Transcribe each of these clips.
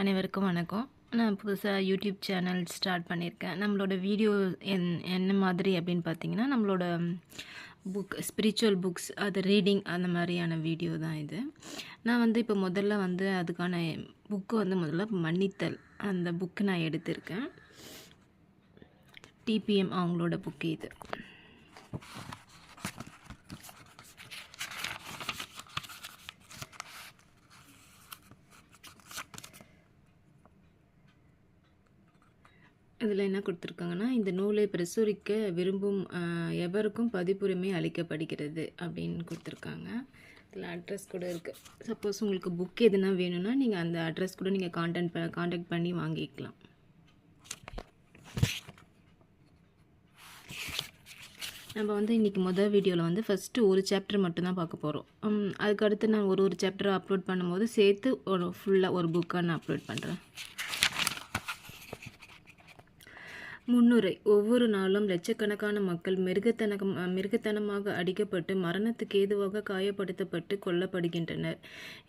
அனைவருக்கும் வணக்கம். நான் புதுசாக யூடியூப் சேனல் ஸ்டார்ட் பண்ணியிருக்கேன் நம்மளோட வீடியோ என் என்ன மாதிரி அப்படின்னு பார்த்தீங்கன்னா நம்மளோட புக் ஸ்பிரிச்சுவல் புக்ஸ் அது ரீடிங் அந்த மாதிரியான வீடியோ தான் இது. நான் வந்து இப்போ முதல்ல வந்து அதுக்கான புக்கு வந்து முதல்ல மன்னித்தல் அந்த புக்கு நான் எடுத்திருக்கேன். டிபிஎம் அவங்களோட புக்கு இது. இதில் என்ன கொடுத்துருக்காங்கன்னா இந்த நூலை பிரசுரிக்க விரும்பும் எவருக்கும் பதிப்புரிமை அளிக்கப்படுகிறது அப்படின்னு கொடுத்துருக்காங்க. இதில் அட்ரஸ் கூட இருக்குது சப்போஸ் உங்களுக்கு புக் எதுனா வேணும்னா நீங்கள் அந்த அட்ரஸ் கூட நீங்கள் கான்டாக்ட் ப கான்டாக்ட் பண்ணி வாங்கிக்கலாம். நம்ம வந்து இன்றைக்கி முதல் வீடியோவில் வந்து ஃபஸ்ட்டு ஒரு சாப்டர் மட்டும்தான் பார்க்க போகிறோம் அதுக்கு அடுத்து நான் ஒரு ஒரு சாப்டரை அப்லோட் பண்ணும்போது சேர்த்து ஒரு ஃபுல்லாக ஒரு புக்காக நான் அப்லோட் பண்ணுறேன் முன்னுரை. ஒவ்வொரு நாளும் லட்சக்கணக்கான மக்கள் மிருகத்தன மிருகத்தனமாக அடிக்கப்பட்டு மரணத்துக்கு ஏதுவாக காயப்படுத்தப்பட்டு கொல்லப்படுகின்றனர்.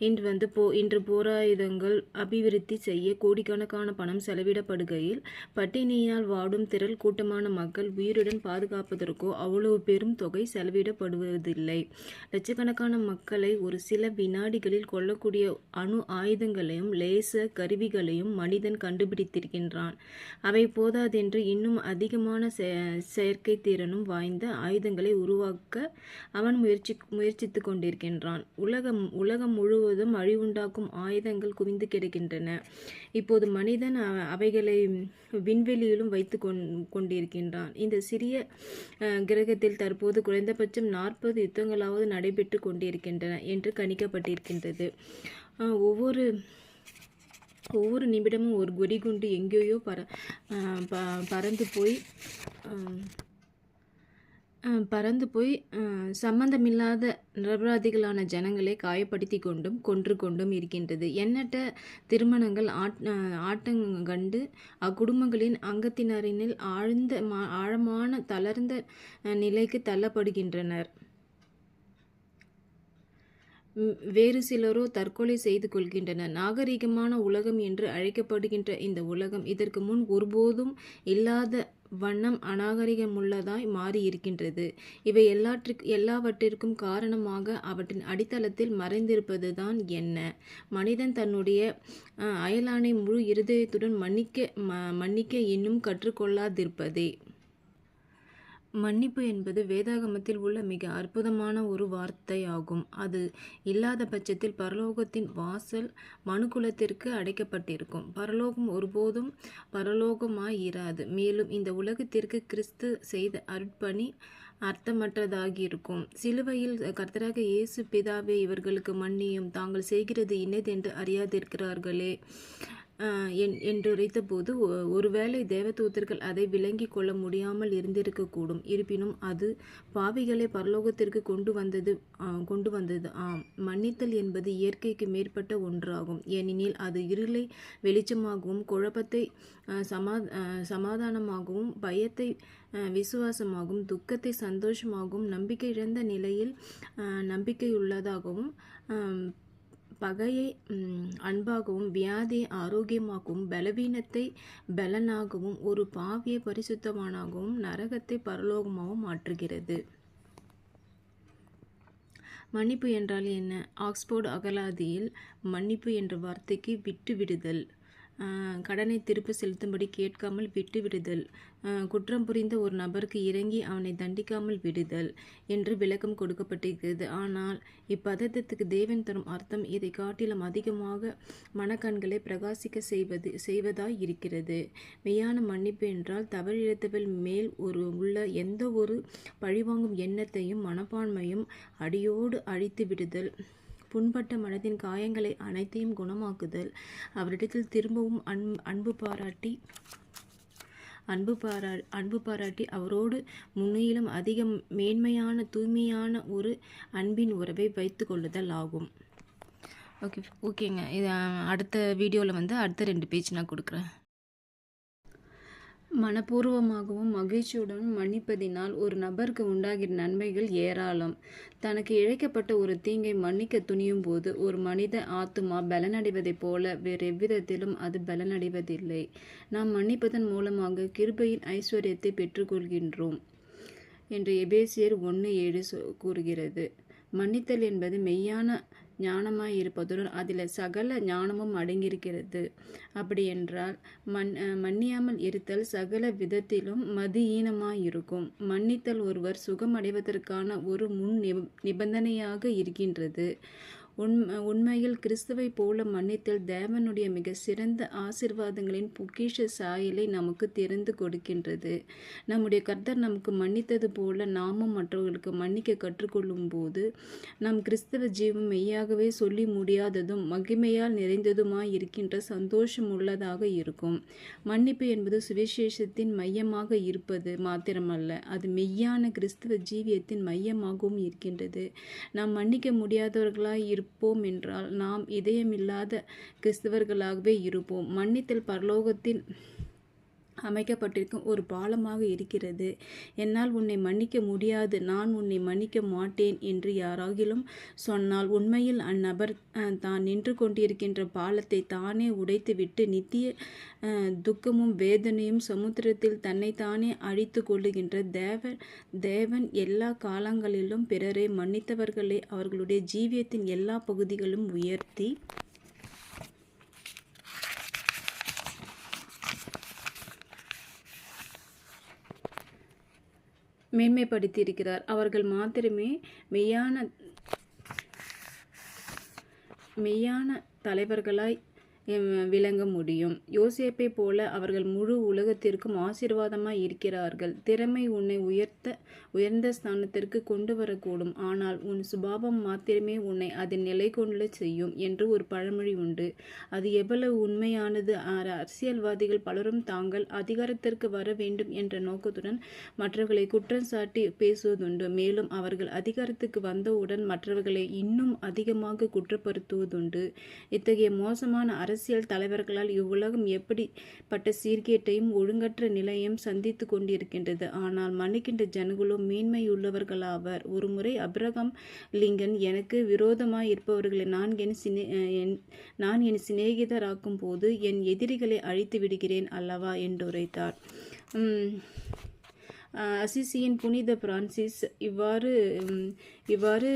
இன்று வந்து போ இன்று போராயுதங்கள் அபிவிருத்தி செய்ய கோடிக்கணக்கான பணம் செலவிடப்படுகையில் பட்டினியால் வாடும் திரள் கூட்டமான மக்கள் உயிருடன் பாதுகாப்பதற்கோ அவ்வளவு பெரும் தொகை செலவிடப்படுவதில்லை. லட்சக்கணக்கான மக்களை ஒரு சில வினாடிகளில் கொல்லக்கூடிய அணு ஆயுதங்களையும் லேசர் கருவிகளையும் மனிதன் கண்டுபிடித்திருக்கின்றான். அவை போதாதென்று இன்னும் அதிகமான செ- செயற்கை திறனும் வாய்ந்த ஆயுதங்களை உருவாக்க அவன் முயற்சி முயற்சித்து கொண்டிருக்கின்றான். உலகம் உலகம் முழுவதும் அழிவுண்டாக்கும் ஆயுதங்கள் குவிந்து கிடக்கின்றன. இப்போது மனிதன் அவைகளை விண்வெளியிலும் வைத்து கொண் கொண்டிருக்கின்றான். இந்த சிறிய கிரகத்தில் தற்போது குறைந்தபட்சம் நாற்பது யுத்தங்களாவது நடைபெற்று கொண்டிருக்கின்றன என்று கணிக்கப்பட்டிருக்கின்றது. ஒவ்வொரு ஒவ்வொரு நிமிடமும் ஒரு வெடிகுண்டு எங்கேயோ பற ப- பறந்து போய் பறந்து போய் சம்பந்தமில்லாத நிரபராதிகளான ஜனங்களை காயப்படுத்தி கொண்டும் கொன்று கொண்டும் இருக்கின்றது. எண்ணற்ற திருமணங்கள் ஆட் ஆட்டங்கண்டு அக்குடும்பங்களின் அங்கத்தினரினில் ஆழ்ந்த மா- ஆழமான தளர்ந்த நிலைக்கு தள்ளப்படுகின்றனர். வேறு சிலரோ தற்கொலை செய்து கொள்கின்றனர் நாகரிகமான உலகம் என்று அழைக்கப்படுகின்ற இந்த உலகம் இதற்கு முன் ஒருபோதும் இல்லாத வண்ணம் அநாகரிகமுள்ளதாய் மாறி இருக்கின்றது இவை எல்லாற்றிற்கு எல்லாவற்றிற்கும் காரணமாக அவற்றின் அடித்தளத்தில் மறைந்திருப்பதுதான் என்ன? மனிதன் தன்னுடைய அயலானை முழு இருதயத்துடன் மன்னிக்க ம- மன்னிக்க இன்னும் கற்றுக்கொள்ளாதிருப்பதே. மன்னிப்பு என்பது வேதாகமத்தில் உள்ள மிக அற்புதமான ஒரு வார்த்தையாகும். அது இல்லாத பட்சத்தில் பரலோகத்தின் வாசல் மனுக்குலத்திற்கு அடைக்கப்பட்டிருக்கும். பரலோகம் ஒருபோதும் பரலோகமாயிராது மேலும் இந்த உலகத்திற்கு கிறிஸ்து செய்த அர்ப்பணி அர்த்தமற்றதாகியிருக்கும். சிலுவையில் கர்த்தராக இயேசு பிதாவே இவர்களுக்கு மன்னியும். தாங்கள் செய்கிறது இன்னதென்று அறியாதிருக்கிறார்களே. என்றுரைத்தபோது ஒ- ஒருவேளை தேவதூதர்கள் அதை விளங்கி கொள்ள முடியாமல் இருந்திருக்கக்கூடும். இருப்பினும் அது பாவிகளை பரலோகத்திற்கு கொண்டு வந்தது கொண்டு வந்தது ஆம். மன்னித்தல் என்பது இயற்கைக்கு மேற்பட்ட ஒன்றாகும். ஏனெனில் அது இருளை வெளிச்சமாகவும் குழப்பத்தை சமா சமாதானமாகவும் பயத்தை விசுவாசமாகவும் துக்கத்தை சந்தோஷமாகவும் நம்பிக்கை இழந்த நிலையில் நம்பிக்கையுள்ளதாகவும் பகையை அன்பாகவும் வியாதியை ஆரோக்கியமாகவும் பலவீனத்தை பலனாகவும் ஒரு பாவியை பரிசுத்தமானாகவும் நரகத்தை பரலோகமாகவும் மாற்றுகிறது. மன்னிப்பு என்றால் என்ன? ஆக்ஸ்போர்டு அகலாதியில் மன்னிப்பு என்ற வார்த்தைக்கு விட்டு விடுதல். கடனை திருப்ப செலுத்தும்படி கேட்காமல் விட்டுவிடுதல். குற்றம் புரிந்த ஒரு நபருக்கு இறங்கி அவனை தண்டிக்காமல் விடுதல் என்று விளக்கம் கொடுக்கப்பட்டிருக்கிறது. ஆனால் இப்பதத்திற்கு தேவன் தரும் அர்த்தம் இதை காட்டிலும் அதிகமாக மனக்கண்களை பிரகாசிக்க செய்வது செய்வதாய் இருக்கிறது. மெய்யான மன்னிப்பு என்றால் தவறிழத்தவள் மேல் ஒரு உள்ள எந்த ஒரு பழிவாங்கும் எண்ணத்தையும் மனப்பான்மையும் அடியோடு அழித்து விடுதல். புண்பட்ட மனதின் காயங்களை அனைத்தையும் குணமாக்குதல். அவரிடத்தில் திரும்பவும் அன் அன்பு பாராட்டி அன்பு பாரா அன்பு பாராட்டி அவரோடு முன்னிலும் அதிக மேன்மையான தூய்மையான ஒரு அன்பின் உறவை வைத்து கொள்ளுதல் ஆகும். ஓகே ஓகேங்க. இது அடுத்த வீடியோவில் வந்து அடுத்த ரெண்டு பேஜ் நான் கொடுக்குறேன். மனப்பூர்வமாகவும் மகிழ்ச்சியுடனும் மன்னிப்பதினால் ஒரு நபருக்கு உண்டாகிற நன்மைகள் ஏராளம். தனக்கு இழைக்கப்பட்ட ஒரு தீங்கை மன்னிக்க துணியும் போது ஒரு மனித ஆத்துமா பலனடைவதைப் போல வேறு எவ்விதத்திலும் அது பலனடைவதில்லை. நாம் மன்னிப்பதன் மூலமாக கிருபையின் ஐஸ்வர்யத்தை பெற்றுக்கொள்கின்றோம் என்று எபேசியர் ஒன்று ஏழு கூறுகிறது. மன்னித்தல் என்பது மெய்யான ஞானமாய் இருப்பதுடன் அதில் சகல ஞானமும் அடங்கியிருக்கிறது. அப்படி என்றால் மன் மன்னியாமல் இருத்தல் சகல விதத்திலும் மதியீனமாக இருக்கும். மன்னித்தல் ஒருவர் சுகமடைவதற்கான ஒரு முன் நிபந்தனையாக இருக்கின்றது. உண்ம உண்மையில் கிறிஸ்துவைப் போல மன்னித்தல் தேவனுடைய மிக சிறந்த ஆசிர்வாதங்களின் பொக்கிஷ சாயலை நமக்கு தெரிந்து கொடுக்கின்றது. நம்முடைய கர்த்தர் நமக்கு மன்னித்தது போல நாமும் மற்றவர்களுக்கு மன்னிக்க கற்றுக்கொள்ளும் போது நம் கிறிஸ்தவ ஜீவம் மெய்யாகவே சொல்லி முடியாததும் மகிமையால் நிறைந்ததுமாய் இருக்கின்ற சந்தோஷம் உள்ளதாக இருக்கும். மன்னிப்பு என்பது சுவிசேஷத்தின் மையமாக இருப்பது மாத்திரமல்ல அது மெய்யான கிறிஸ்தவ ஜீவியத்தின் மையமாகவும் இருக்கின்றது. நாம் மன்னிக்க முடியாதவர்களாய் இருப்ப இருப்போம் என்றால் நாம் இதயமில்லாத கிறிஸ்தவர்களாகவே இருப்போம். மன்னித்தல் பரலோகத்தில் அமைக்கப்பட்டிருக்கும் ஒரு பாலமாக இருக்கிறது. என்னால் உன்னை மன்னிக்க முடியாது. நான் உன்னை மன்னிக்க மாட்டேன் என்று யாராகிலும் சொன்னால் உண்மையில் அந்நபர் தான் நின்று கொண்டிருக்கின்ற பாலத்தை தானே உடைத்துவிட்டு நித்திய துக்கமும் வேதனையும் சமுத்திரத்தில் தன்னைத்தானே அழித்து கொள்ளுகின்ற தேவன் தேவன் எல்லா காலங்களிலும் பிறரை மன்னித்தவர்களை அவர்களுடைய ஜீவியத்தின் எல்லா பகுதிகளும் உயர்த்தி மேன்மைப்படுத்தியிருக்கிறார். அவர்கள் மாத்திரமே மெய்யான மெய்யான தலைவர்களாய் விளங்க முடியும். யோசேப்பை போல அவர்கள் முழு உலகத்திற்கும் ஆசீர்வாதமாய் இருக்கிறார்கள். திறமை உன்னை உயர்த்த உயர்ந்த ஸ்தானத்திற்கு கொண்டு வரக்கூடும். ஆனால் உன் சுபாவம் மாத்திரமே உன்னை அதில் நிலை கொள்ள செய்யும் என்று ஒரு பழமொழி உண்டு. அது எவ்வளவு உண்மையானது. அரசியல்வாதிகள் பலரும் தாங்கள் அதிகாரத்திற்கு வர வேண்டும் என்ற நோக்கத்துடன் மற்றவர்களை குற்றம் சாட்டி பேசுவதுண்டு. மேலும் அவர்கள் அதிகாரத்துக்கு வந்தவுடன் மற்றவர்களை இன்னும் அதிகமாக குற்றப்படுத்துவதுண்டு. இத்தகைய மோசமான அரசு அரசியல் தலைவர்களால் இவ்வுலகம் எப்படிப்பட்ட சீர்கேட்டையும் ஒழுங்கற்ற நிலையும் சந்தித்து கொண்டிருக்கின்றது. ஆனால் மன்னிக்கின்ற ஜனங்களோ மேன்மையுள்ளவர்களாவர். ஒருமுறை அபிரகம் லிங்கன் எனக்கு விரோதமாய் இருப்பவர்களை நான் என் சினே நான் என் சிநேகிதராக்கும் போது என் எதிரிகளை அழித்து விடுகிறேன் அல்லவா என்றுரைத்தார். அசிசியின் புனித பிரான்சிஸ் இவ்வாறு இவ்வாறு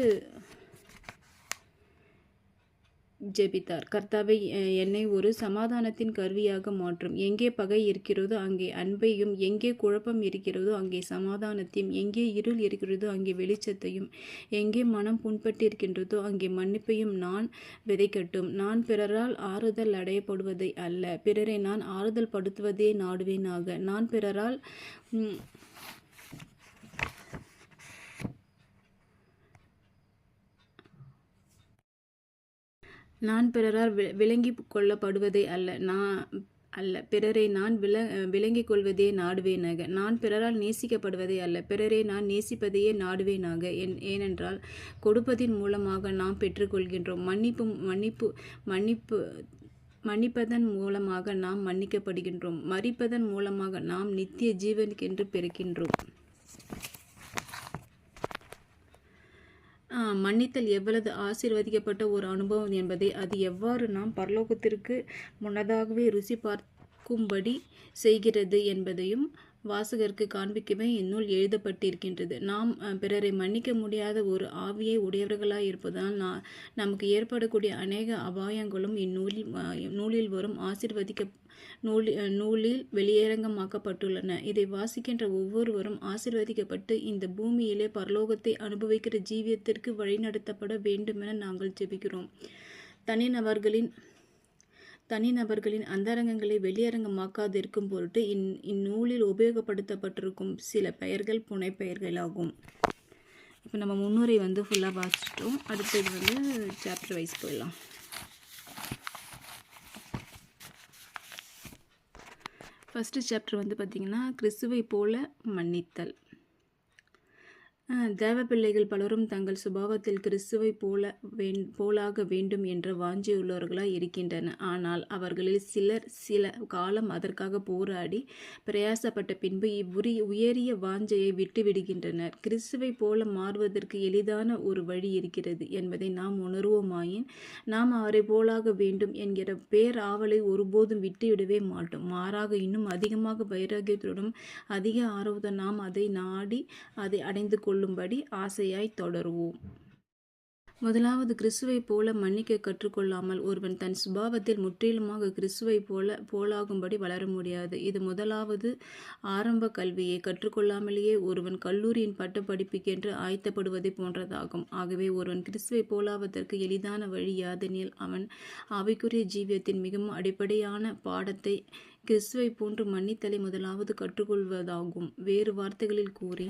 ஜெபித்தார். கர்த்தாவை என்னை ஒரு சமாதானத்தின் கருவியாக மாற்றும். எங்கே பகை இருக்கிறதோ அங்கே அன்பையும் எங்கே குழப்பம் இருக்கிறதோ அங்கே சமாதானத்தையும் எங்கே இருள் இருக்கிறதோ அங்கே வெளிச்சத்தையும் எங்கே மனம் புண்பட்டிருக்கின்றதோ அங்கே மன்னிப்பையும் நான் விதைக்கட்டும். நான் பிறரால் ஆறுதல் அடையப்படுவதை அல்ல. பிறரை நான் ஆறுதல் படுத்துவதே நாடுவேனாக. நான் பிறரால் நான் பிறரால் வி விளங்கி கொள்ளப்படுவதே அல்ல. நான் அல்ல. பிறரை நான் விள விளங்கிக் கொள்வதே நாடுவேனாக. நான் பிறரால் நேசிக்கப்படுவதே அல்ல. பிறரை நான் நேசிப்பதையே நாடுவேனாக. என் ஏனென்றால் கொடுப்பதின் மூலமாக நாம் பெற்றுக்கொள்கின்றோம். மன்னிப்பு மன்னிப்பு மன்னிப்பு மன்னிப்பதன் மூலமாக நாம் மன்னிக்கப்படுகின்றோம். மறிப்பதன் மூலமாக நாம் நித்திய ஜீவனுக்கென்று பெறுகின்றோம் மன்னித்தல் எவ்வளவு ஆசீர்வதிக்கப்பட்ட ஒரு அனுபவம் என்பதை அது எவ்வாறு நாம் பரலோகத்திற்கு முன்னதாகவே ருசி பார்க்கும்படி செய்கிறது என்பதையும் வாசகருக்கு காண்பிக்கவே இந்நூல் எழுதப்பட்டிருக்கின்றது. நாம் பிறரை மன்னிக்க முடியாத ஒரு ஆவியை உடையவர்களாக இருப்பதால் நான் நமக்கு ஏற்படக்கூடிய அநேக அபாயங்களும் இந்நூலில் நூலில் வரும் ஆசிர்வதிக்க நூல் நூலில் வெளியரங்கமாக்கப்பட்டுள்ளன. இதை வாசிக்கின்ற ஒவ்வொருவரும் ஆசிர்வதிக்கப்பட்டு இந்த பூமியிலே பரலோகத்தை அனுபவிக்கிற ஜீவியத்திற்கு வழிநடத்தப்பட வேண்டுமென நாங்கள் ஜெபிக்கிறோம். தனிநபர்களின் தனிநபர்களின் அந்தரங்கங்களை வெளியரங்கமாக்காதிருக்கும் பொருட்டு இந் இந்நூலில் உபயோகப்படுத்தப்பட்டிருக்கும் சில பெயர்கள் புனைப்பெயர்களாகும். இப்போ நம்ம முன்னுரை வந்து ஃபுல்லாக வாசிச்சிட்டோம். அடுத்தது வந்து சாப்டர் வைஸ் போயிடலாம். ஃபஸ்ட்டு சாப்டர் வந்து பார்த்திங்கன்னா கிறிஸ்துவை போல மன்னித்தல். தேவ தேவப்பிள்ளைகள் பலரும் தங்கள் சுபாவத்தில் கிறிஸ்துவை போல வேண் போலாக வேண்டும் என்று வாஞ்சியுள்ளவர்களாய் இருக்கின்றனர் ஆனால் அவர்களில் சிலர் சில காலம் அதற்காக போராடி பிரயாசப்பட்ட பின்பு இவ்வுரி உயரிய வாஞ்சையை விட்டுவிடுகின்றனர். கிறிஸ்துவை போல மாறுவதற்கு எளிதான ஒரு வழி இருக்கிறது என்பதை நாம் உணர்வோமாயின் நாம் அவரை போலாக வேண்டும் என்கிற பேர் ஆவலை ஒருபோதும் விட்டுவிடவே மாட்டோம். மாறாக இன்னும் அதிகமாக வைராகியத்துடன் அதிக ஆர்வத்துடன் நாம் அதை நாடி அதை அடைந்து கொள்ளும்படி ஆசையாய் தொடருவோம். முதலாவது கிறிஸ்துவை போல மன்னிக்க கற்றுக்கொள்ளாமல் ஒருவன் தன் சுபாவத்தில் முற்றிலுமாக கிறிஸ்துவை போல போலாகும்படி வளர முடியாது. இது முதலாவது ஆரம்ப கல்வியை. கற்றுக்கொள்ளாமலேயே ஒருவன் கல்லூரியின் பட்டப்படிப்புக்கென்று ஆயத்தப்படுவதை போன்றதாகும். ஆகவே ஒருவன் கிறிஸ்துவை போலாவதற்கு எளிதான வழி யாதெனில் அவன் அவைக்குரிய ஜீவியத்தின் மிகவும் அடிப்படையான பாடத்தை கிறிஸ்துவை போன்று மன்னித்தலை முதலாவது கற்றுக்கொள்வதாகும். வேறு வார்த்தைகளில் கூறி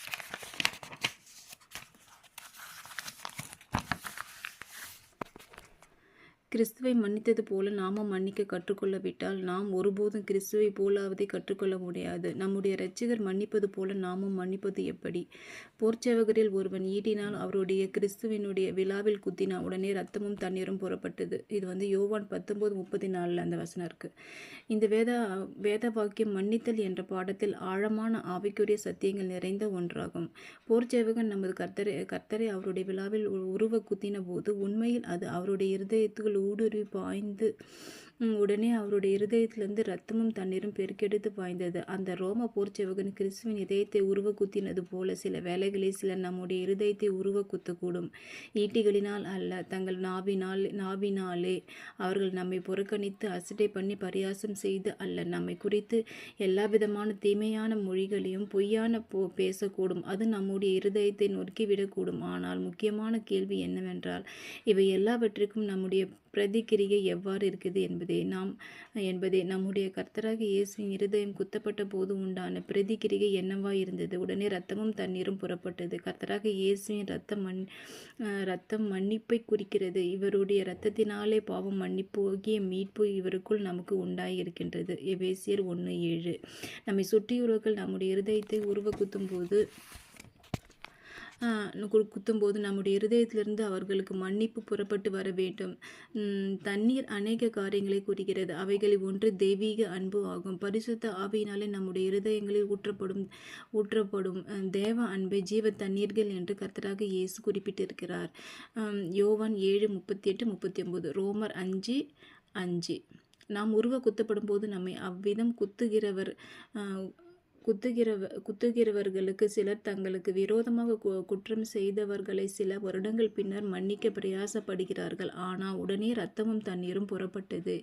கிறிஸ்துவை மன்னித்தது போல நாமும் மன்னிக்க கற்றுக்கொள்ளவிட்டால் நாம் ஒருபோதும் கிறிஸ்துவை போலாவதை கற்றுக்கொள்ள முடியாது. நம்முடைய இரட்சகர் மன்னிப்பது போல நாமும் மன்னிப்பது எப்படி? போர்ச்சேவகரில் ஒருவன் ஈட்டினால் அவருடைய கிறிஸ்துவினுடைய விழாவில் குத்தினா உடனே ரத்தமும் தண்ணீரும் புறப்பட்டது. இது வந்து யோவான் பத்தொன்பது முப்பத்தி நாலில் அந்த வசனம் இருக்கு. இந்த வேத வேத வாக்கியம் மன்னித்தல் என்ற பாடத்தில் ஆழமான ஆவிக்குரிய சத்தியங்கள் நிறைந்த ஒன்றாகும். போர்ச்சேவகன் நமது கர்த்தரை கர்த்தரை அவருடைய விழாவில் உருவ குத்தின போது உண்மையில் அது அவருடைய இருதயத்துக்குள் ஊடுருவி பாய்ந்து உடனே அவருடைய இருதயத்திலிருந்து ரத்தமும் தண்ணீரும் பெருக்கெடுத்து பாய்ந்தது. அந்த ரோம போர்ச்செவகன் கிறிஸ்துவின் இதயத்தை உருவ குத்தினது போல சில வேலைகளில் சில நம்முடைய இருதயத்தை உருவ குத்தக்கூடும் ஈட்டிகளினால் அல்ல தங்கள் நாவினால் நாவினாலே அவர்கள் நம்மை புறக்கணித்து அசட்டை பண்ணி பரியாசம் செய்து அல்ல. நம்மை குறித்து எல்லா விதமான தீமையான மொழிகளையும் பொய்யான போ பேசக்கூடும். அது நம்முடைய இருதயத்தை நொறுக்கிவிடக்கூடும். ஆனால் முக்கியமான கேள்வி என்னவென்றால் இவை எல்லாவற்றிற்கும் நம்முடைய பிரதிக்கிரியை எவ்வாறு இருக்குது என்பதே நாம் என்பதே நம்முடைய கர்த்தராக இயேசுவின் இருதயம் குத்தப்பட்ட போது உண்டான பிரதிக்கிரியை என்னவா இருந்தது? உடனே ரத்தமும் தண்ணீரும் புறப்பட்டது. கர்த்தராக இயேசுவின் ரத்தம் மண் ரத்தம் மன்னிப்பை குறிக்கிறது. இவருடைய ரத்தத்தினாலே பாவம் மன்னிப்போகிய மீட்பு இவருக்குள் நமக்கு உண்டாயிருக்கின்றது. எவேசியர் எபேசியர் ஒன்று ஏழு. நம்மை சுற்றியுள்ளவர்கள் நம்முடைய இருதயத்தை உருவ குத்தும் போது குத்தும்போது நம்முடைய இருதயத்திலிருந்து அவர்களுக்கு மன்னிப்பு புறப்பட்டு வர வேண்டும். தண்ணீர் அநேக காரியங்களை கூறுகிறது. அவைகளில் ஒன்று தெய்வீக அன்பு ஆகும். பரிசுத்த ஆவியினாலே நம்முடைய இருதயங்களில் ஊற்றப்படும் ஊற்றப்படும் தேவ அன்பை ஜீவ தண்ணீர்கள் என்று கர்த்தராக இயேசு குறிப்பிட்டிருக்கிறார். யோவான் ஏழு முப்பத்தி எட்டு முப்பத்தி ஒன்பது ரோமர் அஞ்சு அஞ்சு. நாம் உருவ குத்தப்படும் போது நம்மை அவ்விதம் குத்துகிறவர் குத்துகிறவ குத்துகிறவர்களுக்கு சிலர் தங்களுக்கு விரோதமாக குற்றம் செய்தவர்களை சில வருடங்கள் பின்னர் மன்னிக்க பிரயாசப்படுகிறார்கள். ஆனால் உடனே ரத்தமும் தண்ணீரும் புறப்பட்டது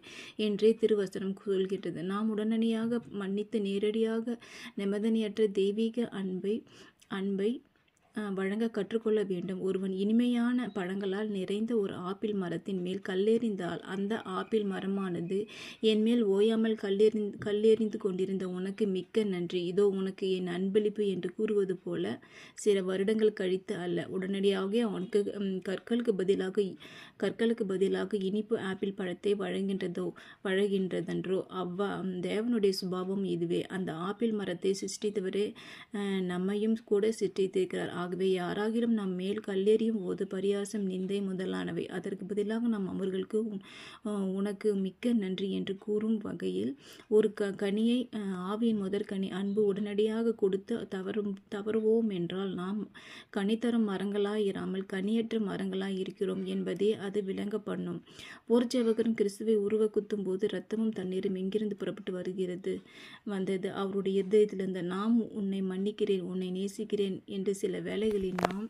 என்றே திருவசனம் சொல்கின்றது. நாம் உடனடியாக மன்னித்து நேரடியாக நிபந்தனையற்ற தெய்வீக அன்பை அன்பை வழங்க கற்றுக்கொள்ள வேண்டும். ஒருவன் இனிமையான பழங்களால் நிறைந்த ஒரு ஆப்பிள் மரத்தின் மேல் கல்லெறிந்தால் அந்த ஆப்பிள் மரமானது என் மேல் ஓயாமல் கல்லெறி கல்லெறிந்து கொண்டிருந்த உனக்கு மிக்க நன்றி. இதோ உனக்கு என் அன்பளிப்பு என்று கூறுவது போல சில வருடங்கள் கழித்து அல்ல உடனடியாக அவனுக்கு கற்களுக்கு பதிலாக கற்களுக்கு பதிலாக இனிப்பு ஆப்பிள் பழத்தை வழங்கின்றதோ வழங்கின்றதென்றோ அவ்வா தேவனுடைய சுபாவம் இதுவே. அந்த ஆப்பிள் மரத்தை சிருஷ்டித்தவரே நம்மையும் கூட சிருஷ்டித்திருக்கிறார். ஆகவே யாராகிலும் நம் மேல் கல்லெறியும் போது பரியாசம் நிந்தை முதலானவை. அதற்கு பதிலாக நாம் அவர்களுக்கு உனக்கு மிக்க நன்றி என்று கூறும் வகையில் ஒரு க கனியை ஆவியின் முதற்கனி அன்பு உடனடியாக கொடுத்து தவறும் தவறுவோம் என்றால் நாம் கனித்தரும் மரங்களாயிராமல் கனியற்ற மரங்களாய் இருக்கிறோம் என்பதே அது விளங்க பண்ணும் போர்ச்சேவகரும் கிறிஸ்துவை உருவ குத்தும் போது ரத்தமும் தண்ணீரும் எங்கிருந்து புறப்பட்டு வருகிறது? வந்தது அவருடைய இருதயத்திலிருந்து நாம் உன்னை மன்னிக்கிறேன் உன்னை நேசிக்கிறேன் என்று சில வேலைகளில் நாம்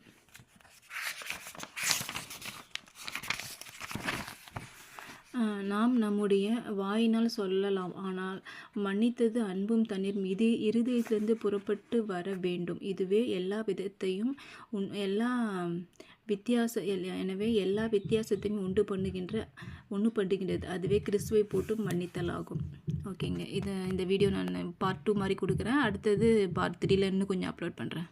நாம் நம்முடைய வாயினால் சொல்லலாம். ஆனால் மன்னித்தது அன்பும் தண்ணீர் இது இருதயத்திலிருந்து புறப்பட்டு வர வேண்டும். இதுவே எல்லா விதத்தையும் உன் எல்லா வித்தியாச எனவே எல்லா வித்தியாசத்தையும் உண்டு பண்ணுகின்ற ஒன்று பண்ணுகின்றது. அதுவே கிறிஸ்துவை போட்டு மன்னித்தலாகும் ஓகேங்க. இதை இந்த வீடியோ நான் பார்ட் டூ மாதிரி கொடுக்குறேன். அடுத்தது பார்ட் த்ரீல இன்னும் கொஞ்சம் அப்லோட் பண்ணுறேன்